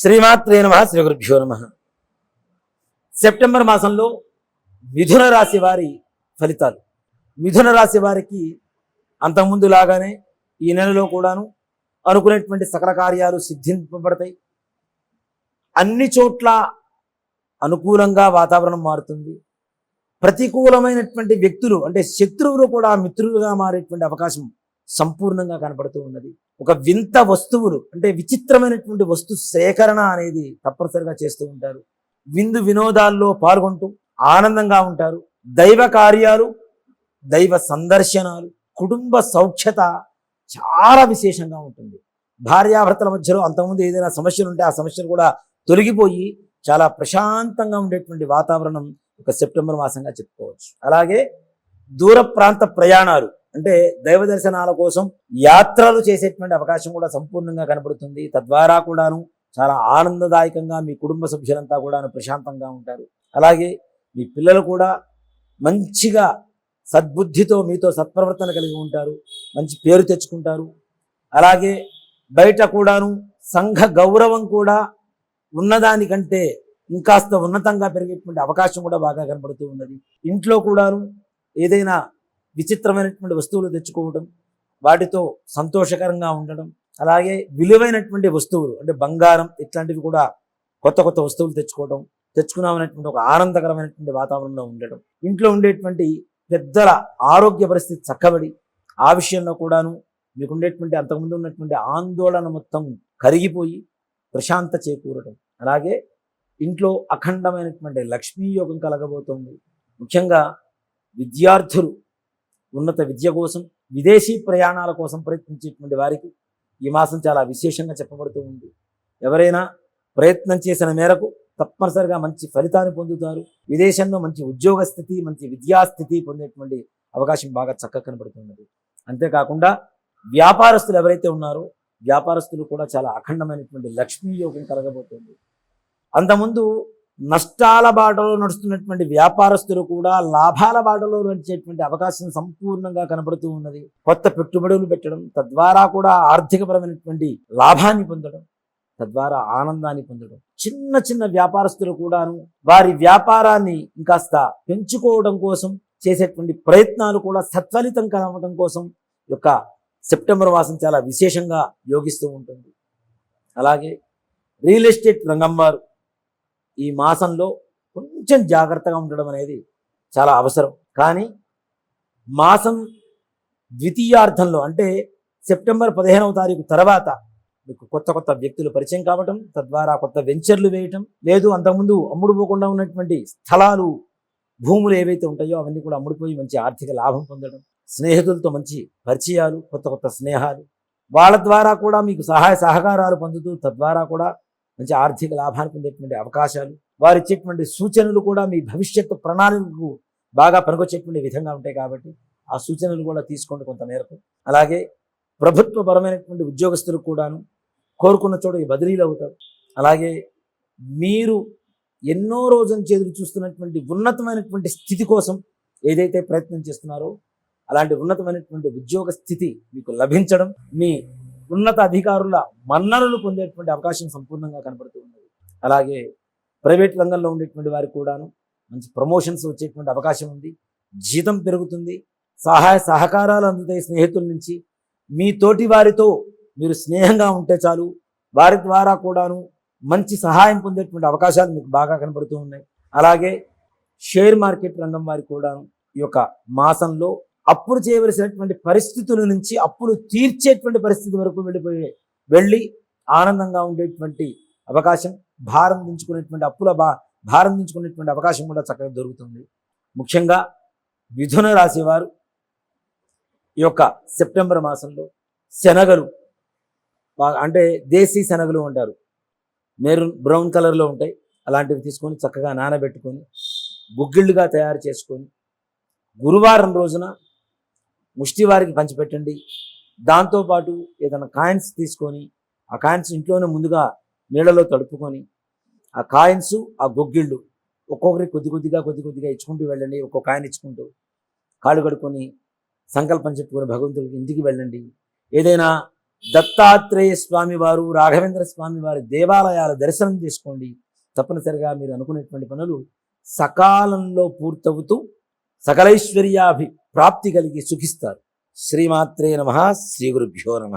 శ్రీమాత్రే నమ శ్రీ గురుభ్యో నమ. సెప్టెంబర్ మాసంలో మిథున రాశి వారి ఫలితాలు. మిథున రాశి వారికి అంతకుముందు లాగానే ఈ నెలలో కూడాను అనుకునేటువంటి సకల కార్యాలు సిద్ధింపబడతాయి. అన్ని చోట్ల అనుకూలంగా వాతావరణం మారుతుంది. ప్రతికూలమైనటువంటి వ్యక్తులు అంటే శత్రువులు కూడా మిత్రులుగా మారేటువంటి అవకాశం సంపూర్ణంగా కనపడుతూ ఉన్నది. ఒక వింత వస్తువులు అంటే విచిత్రమైనటువంటి వస్తు సేకరణ అనేది తప్పనిసరిగా చేస్తూ ఉంటారు. విందు వినోదాల్లో పాల్గొంటూ ఆనందంగా ఉంటారు. దైవ కార్యాలు దైవ సందర్శనాలు కుటుంబ సౌఖ్యత చాలా విశేషంగా ఉంటుంది. భార్యాభర్తల మధ్యలో అంతకుముందు ఏదైనా సమస్యలు ఉంటే ఆ సమస్యలు కూడా తొలగిపోయి చాలా ప్రశాంతంగా ఉండేటువంటి వాతావరణం ఒక సెప్టెంబర్ మాసంగా చెప్పుకోవచ్చు. అలాగే దూర ప్రాంత ప్రయాణాలు అంటే దైవ దర్శనాల కోసం యాత్రలు చేసేటువంటి అవకాశం కూడా సంపూర్ణంగా కనబడుతుంది. తద్వారా కూడాను చాలా ఆనందదాయకంగా మీ కుటుంబ సభ్యులంతా కూడాను ప్రశాంతంగా ఉంటారు. అలాగే మీ పిల్లలు కూడా మంచిగా సద్బుద్ధితో మీతో సత్ప్రవర్తన కలిగి ఉంటారు. మంచి పేరు తెచ్చుకుంటారు. అలాగే బయట కూడాను సంఘ గౌరవం కూడా ఉన్నదానికంటే ఇంకాస్త ఉన్నతంగా పెరిగేటువంటి అవకాశం కూడా బాగా కనబడుతూ ఉన్నది. ఇంట్లో కూడాను ఏదైనా విచిత్రమైనటువంటి వస్తువులు తెచ్చుకోవడం వాటితో సంతోషకరంగా ఉండడం అలాగే విలువైనటువంటి వస్తువులు అంటే బంగారం ఇట్లాంటివి కూడా కొత్త కొత్త వస్తువులు తెచ్చుకోవడం తెచ్చుకున్నామనేటువంటి ఒక ఆనందకరమైనటువంటి వాతావరణంలో ఉండడం ఇంట్లో ఉండేటువంటి పెద్దల ఆరోగ్య పరిస్థితి చక్కబడి ఆ విషయంలో కూడాను మీకు ఉండేటువంటి అంతకుముందు ఉన్నటువంటి ఆందోళన మొత్తం కరిగిపోయి ప్రశాంత చేకూరడం అలాగే ఇంట్లో అఖండమైనటువంటి లక్ష్మీ యోగం కలగబోతోంది. ముఖ్యంగా విద్యార్థులు ఉన్నత విద్య కోసం విదేశీ ప్రయాణాల కోసం ప్రయత్నించేటువంటి వారికి ఈ మాసం చాలా విశేషంగా చెప్పబడుతూ ఉంది. ఎవరైనా ప్రయత్నం చేసిన మేరకు తప్పనిసరిగా మంచి ఫలితాన్ని పొందుతారు. విదేశంలో మంచి ఉద్యోగ స్థితి మంచి విద్యాస్థితి పొందేటువంటి అవకాశం బాగా చక్కగా కనబడుతున్నది. అంతేకాకుండా వ్యాపారస్తులు ఎవరైతే ఉన్నారో వ్యాపారస్తులు కూడా చాలా అఖండమైనటువంటి లక్ష్మీ యోగం కలగబోతుంది. అంతకుముందు నష్టాల బాటలో నడుస్తున్నటువంటి వ్యాపారస్తులు కూడా లాభాల బాటలో నడిచేటువంటి అవకాశం సంపూర్ణంగా కనబడుతూ ఉన్నది. కొత్త పెట్టుబడులు పెట్టడం తద్వారా కూడా ఆర్థికపరమైనటువంటి లాభాన్ని పొందడం తద్వారా ఆనందాన్ని పొందడం. చిన్న చిన్న వ్యాపారస్తులు కూడాను వారి వ్యాపారాన్ని ఇంకాస్త పెంచుకోవడం కోసం చేసేటువంటి ప్రయత్నాలు కూడా సత్ఫలితం కలవడం కోసం యొక్క సెప్టెంబర్ మాసం చాలా విశేషంగా యోగిస్తూ ఉంటుంది. అలాగే రియల్ ఎస్టేట్ రంగం వారు ఈ మాసంలో కొంచెం జాగ్రత్తగా ఉండడం అనేది చాలా అవసరం. కానీ మాసం ద్వితీయార్థంలో అంటే సెప్టెంబర్ పదిహేనవ తారీఖు తర్వాత మీకు కొత్త కొత్త వ్యక్తులు పరిచయం కావటం తద్వారా కొత్త వెంచర్లు వేయటం లేదు అంతకుముందు అమ్ముడుపోకుండా ఉన్నటువంటి స్థలాలు భూములు ఏవైతే ఉంటాయో అవన్నీ కూడా అమ్ముడుపోయి మంచి ఆర్థిక లాభం పొందడం స్నేహితులతో మంచి పరిచయాలు కొత్త కొత్త స్నేహాలు వాళ్ళ ద్వారా కూడా మీకు సహాయ సహకారాలు పొందుతూ తద్వారా కూడా మంచి ఆర్థిక లాభాన్ని పొందేటువంటి అవకాశాలు వారు ఇచ్చేటువంటి సూచనలు కూడా మీ భవిష్యత్తు ప్రణాళికకు బాగా పనికొచ్చేటువంటి విధంగా ఉంటాయి కాబట్టి ఆ సూచనలు కూడా తీసుకోండి కొంత మేరకు. అలాగే ప్రభుత్వపరమైనటువంటి ఉద్యోగస్తులకు కూడాను కోరుకున్న చోట ఈ బదిలీలు అవుతారు అలాగే మీరు ఎన్నో రోజుల చేతులు చూస్తున్నటువంటి ఉన్నతమైనటువంటి స్థితి కోసం ఏదైతే ప్రయత్నం చేస్తున్నారో అలాంటి ఉన్నతమైనటువంటి ఉద్యోగ స్థితి మీకు లభించడం మీ ఉన్నత అధికారుల మన్ననలు పొందేటువంటి అవకాశం సంపూర్ణంగా కనబడుతూ ఉన్నది. అలాగే ప్రైవేట్ రంగంలో ఉండేటువంటి వారికి కూడాను మంచి ప్రమోషన్స్ వచ్చేటువంటి అవకాశం ఉంది. జీతం పెరుగుతుంది. సహాయ సహకారాలు అందుతాయి స్నేహితుల నుంచి. మీ తోటి వారితో మీరు స్నేహంగా ఉంటే చాలు. వారి ద్వారా కూడాను మంచి సహాయం పొందేటువంటి అవకాశాలు మీకు బాగా కనబడుతూ ఉన్నాయి. అలాగే షేర్ మార్కెట్ రంగం వారికి కూడాను ఈ యొక్క మాసంలో అప్పులు చేయవలసినటువంటి పరిస్థితుల నుంచి అప్పులు తీర్చేటువంటి పరిస్థితి వరకు వెళ్ళిపోయి వెళ్ళి ఆనందంగా ఉండేటువంటి అవకాశం భారం దించుకునేటువంటి అప్పుల బా భారం దించుకునేటువంటి అవకాశం కూడా చక్కగా దొరుకుతుంది. ముఖ్యంగా మిథున రాశి వారు ఈ యొక్క సెప్టెంబర్ మాసంలో శనగలు అంటే దేశీ శనగలు అంటారు మెరూన్ బ్రౌన్ కలర్లో ఉంటాయి. అలాంటివి తీసుకొని చక్కగా నానబెట్టుకొని గుగ్గిళ్ళుగా తయారు చేసుకొని గురువారం రోజున ముష్టివారికి పంచిపెట్టండి. దాంతోపాటు ఏదైనా కాయిన్స్ తీసుకొని ఆ కాయిన్స్ ఇంట్లోనే ముందుగా నీళ్ళలో తడుపుకొని ఆ కాయిన్స్ ఆ గొగ్గిళ్ళు ఒక్కొక్కరికి కొద్ది కొద్దిగా కొద్ది కొద్దిగా ఇచ్చుకుంటూ వెళ్ళండి. ఒక్కొక్క కాయిన్ ఇచ్చుకుంటూ కాళ్ళు కడుక్కొని సంకల్పం చెప్పుకొని భగవంతుడికి ఇంటికి వెళ్ళండి. ఏదైనా దత్తాత్రేయ స్వామి వారు రాఘవేంద్ర స్వామి వారి దేవాలయాల దర్శనం చేసుకోండి. తప్పనిసరిగా మీరు అనుకునేటువంటి పనులు సకాలంలో పూర్తవుతూ సకలైశ్వర్యాభి ప్రాప్తి కలిగి సుఖిస్తారు. శ్రీమాత్రే నమ శ్రీ గురుభ్యో నమ.